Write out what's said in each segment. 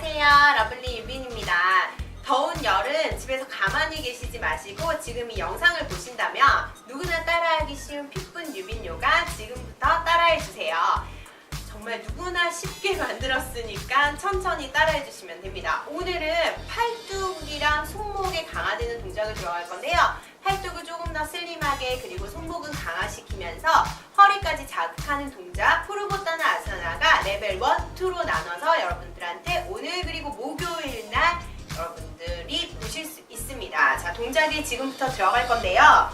안녕하세요. 러블리 유빈입니다. 더운 여름 집에서 가만히 계시지 마시고 지금 이 영상을 보신다면 누구나 따라하기 쉬운 핏분 유빈 요가 지금부터 따라해주세요. 정말 누구나 쉽게 만들었으니까 천천히 따라해주시면 됩니다. 오늘은 팔뚝이랑 손목에 강화되는 동작을 들어갈 건데요. 팔뚝을 조금 더 슬림하게 그리고 손목은 강화시키면서 동작이 지금부터 들어갈 건데요.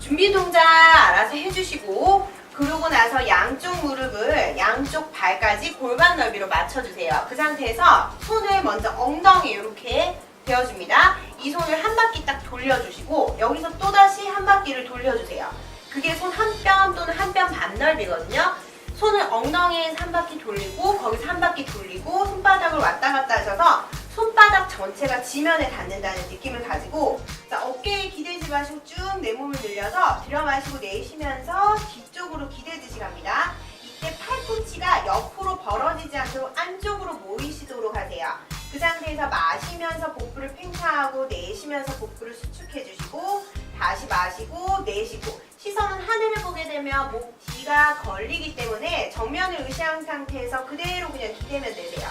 준비 동작 알아서 해주시고 그러고 나서 양쪽 무릎을 양쪽 발까지 골반 넓이로 맞춰주세요. 그 상태에서 손을 먼저 엉덩이 이렇게 대어줍니다. 이 손을 한 바퀴 딱 돌려주시고 여기서 또다시 한 바퀴를 돌려주세요. 그게 손 한 뼘 또는 한 뼘 반 넓이거든요. 손을 엉덩이에서 한 바퀴 돌리고 거기서 한 바퀴 돌리고 손바닥을 왔다 갔다 하셔서 손바닥 전체가 지면에 닿는다는 느낌을 가지고 자 어깨에 기대지 마시고 쭉 내 몸을 늘려서 들여 마시고 내쉬면서 뒤쪽으로 기대듯이 갑니다. 이때 팔꿈치가 옆으로 벌어지지 않도록 안쪽으로 모이시도록 하세요. 그 상태에서 마시면서 복부를 팽창하고 내쉬면서 복부를 수축해 주시고 다시 마시고 내쉬고 시선은 하늘을 보게 되면 목 뒤가 걸리기 때문에 정면을 의시한 상태에서 그대로 그냥 기대면 되세요.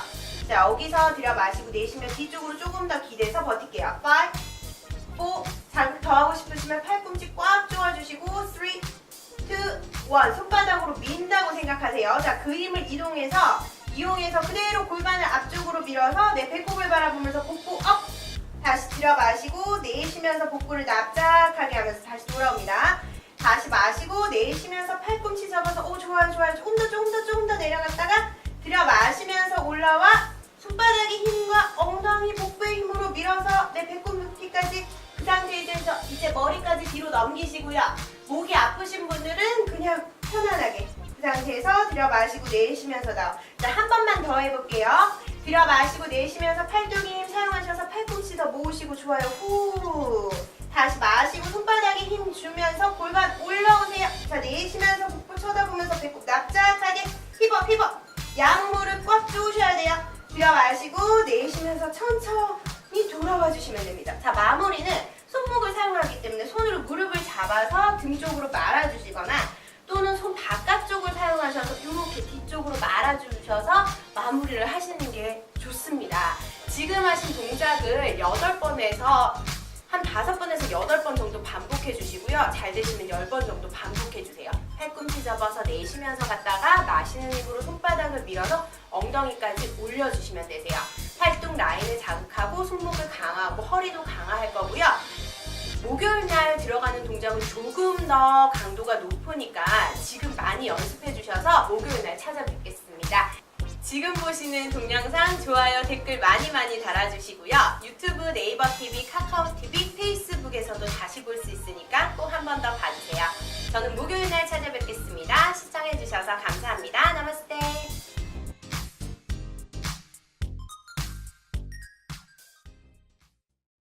자 여기서 들여 마시고 내쉬면 뒤쪽으로 조금 더 기대서 버틸게요. 5, 1 손바닥으로 민다고 생각하세요. 자그 힘을 이동해서 이용해서 그대로 골반을 앞쪽으로 밀어서 내 배꼽을 바라보면서 복부 업 다시 들여 마시고 내쉬면서 복부를 납작하게 하면서 다시 돌아옵니다. 다시 마시고 내쉬면서 팔꿈치 잡아서 오 좋아요 좋아요 조금 더 조금 더 조금 더 내려갔다가 들여 마시면서 올라와 손바닥의 힘과 엉덩이 복부의 힘으로 밀어서 내 배꼽 높이까지 그 상태에서 이제 머리까지 뒤로 넘기시고요. 목이 아프신 분들은 그냥 상태에서 들여 마시고 내쉬면서 다운. 자, 한 번만 더 해볼게요. 들여 마시고 내쉬면서 팔뚝 힘 사용하셔서 팔꿈치 더 모으시고 좋아요. 후. 다시 마시고 손바닥에 힘 주면서 골반 올라오세요. 자, 내쉬면서 복부 쳐다보면서 배꼽 납작하게 힙업 힙업. 양무릎 꽉 조으셔야 돼요. 들여 마시고 내쉬면서 천천히 돌아와 주시면 됩니다. 자, 마무리는 손목을 사용하기 때문에 손으로 무릎을 잡아서 등 쪽으로 말아주시거나 또는 손 바깥쪽을 사용하셔서 이렇게 뒤쪽으로 말아주셔서 마무리를 하시는 게 좋습니다. 지금 하신 동작을 8번에서 한 5번에서 8번 정도 반복해 주시고요. 잘 되시면 10번 정도 반복해 주세요. 팔꿈치 접어서 내쉬면서 갔다가 마시는 힘으로 손바닥을 밀어서 엉덩이까지 올려주시면 되세요. 팔뚝 라인을 자극하고 손목을 강화하고 허리도 강화할 거고요. 목요일 날 들어가는 동작은 조금 더 강도가 높으니까 지금 많이 연습해 주셔서 목요일 날 찾아뵙겠습니다. 지금 보시는 동영상 좋아요, 댓글 많이 많이 달아주시고요. 유튜브, 네이버 TV, 카카오 TV, 페이스북에서도 다시 볼 수 있으니까 꼭 한 번 더 봐주세요. 저는 목요일 날 찾아뵙겠습니다.